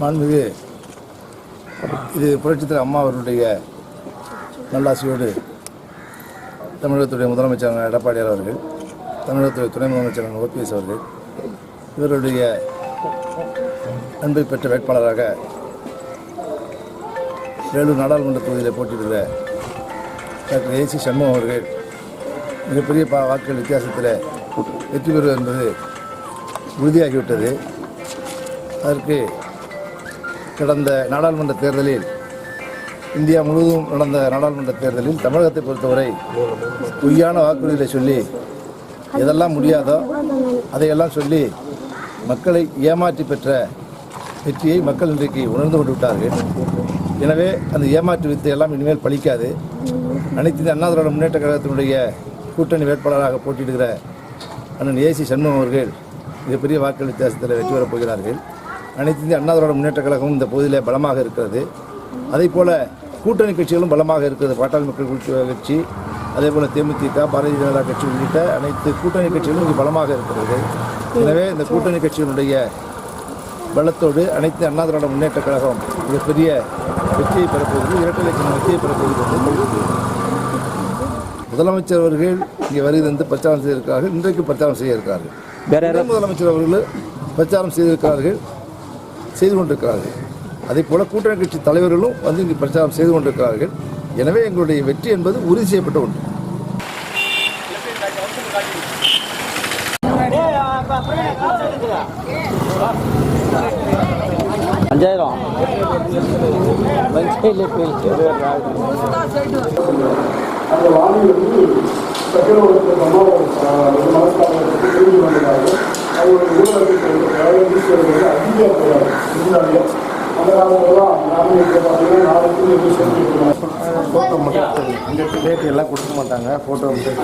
மாண்புமிகு இது புரட்சித்தலைவர் அம்மா அவர்களுடைய நல்லாசியோடு தமிழகத்துடைய முதலமைச்சர் எடப்பாடியார் அவர்கள் தமிழகத்துடைய துணை முதலமைச்சர் ஓபிஎஸ் அவர்கள் இவருடைய அன்பை பெற்ற வேட்பாளராக வேலூர் நாடாளுமன்ற தொகுதியில் போட்டியிடுகிற டாக்டர் ஏசி சண்முகம் அவர்கள் மிகப்பெரிய பா வாக்குகள் வித்தியாசத்தில் வெற்றி பெறுவது என்பது உறுதியாகிவிட்டது. அதற்கு கடந்த நாடாளுமன்ற தேர்தலில் இந்தியா முழுவதும் நடந்த நாடாளுமன்ற தேர்தலில் தமிழகத்தை பொறுத்தவரை பொய்யான வாக்குறுதிகளை சொல்லி எதெல்லாம் முடியாதோ அதையெல்லாம் சொல்லி மக்களை ஏமாற்றி பெற்ற வெற்றியை மக்கள் இன்றைக்கு உணர்ந்து கொண்டு விட்டார்கள். எனவே அந்த ஏமாற்று வித்தை எல்லாம் இனிமேல் பழிக்காது. அனைத்து அண்ணா திராவிட முன்னேற்ற கழகத்தினுடைய கூட்டணி வேட்பாளராக போட்டியிடுகிற அண்ணன் ஏசி சண்முகம் அவர்கள் மிகப்பெரிய வாக்கு வித்தியாசத்தில் வெற்றி பெறப் போகிறார்கள். அனைத்து இந்திய அண்ணா திராவிட முன்னேற்ற கழகம் இந்த பகுதியிலே பலமாக இருக்கிறது. அதே போல கூட்டணி கட்சிகளும் பலமாக இருக்கிறது. பாட்டாளி மக்கள் கட்சி அதே போல தேமுதிக பாரதிய ஜனதா கட்சி உள்ளிட்ட அனைத்து கூட்டணி கட்சிகளும் இங்கு பலமாக இருக்கிறது. எனவே இந்த கூட்டணி கட்சியினுடைய பலத்தோடு அனைத்து அண்ணா திராவிட முன்னேற்ற கழகம் மிகப்பெரிய வெற்றியை பெறப்போகிறது. இரட்டை லட்சம் வெற்றியை பெறப்போகிறது முதலமைச்சர் அவர்கள் இங்கே வருகை தந்து பிரச்சாரம் செய்திருக்கிறார்கள். இன்றைக்கு பிரச்சாரம் செய்ய இருக்கிறார்கள். முதலமைச்சர் அவர்கள் பிரச்சாரம் செய்திருக்கிறார்கள். செய்து கொண்டிருக்கிறார்கள். அதே போல கூட்டணி கட்சி தலைவர்களும் வந்து இங்கு பிரச்சாரம் செய்து கொண்டிருக்கிறார்கள். எனவே எங்களுடைய வெற்றி என்பது உறுதி செய்யப்பட்ட ஒன்று. அஞ்சாயிரம். அந்த சக்கரவர்த்தி ஊழலுக்கு அதிக இருந்தாங்க அந்த காலத்துலலாம் நாமினேட் பார்த்தீங்கன்னா நாளைக்கு எப்படி சொல்லிட்டு ஃபோட்டோ மட்டும் டேட் எல்லாம் கொடுக்க மாட்டாங்க ஃபோட்டோ மட்டும்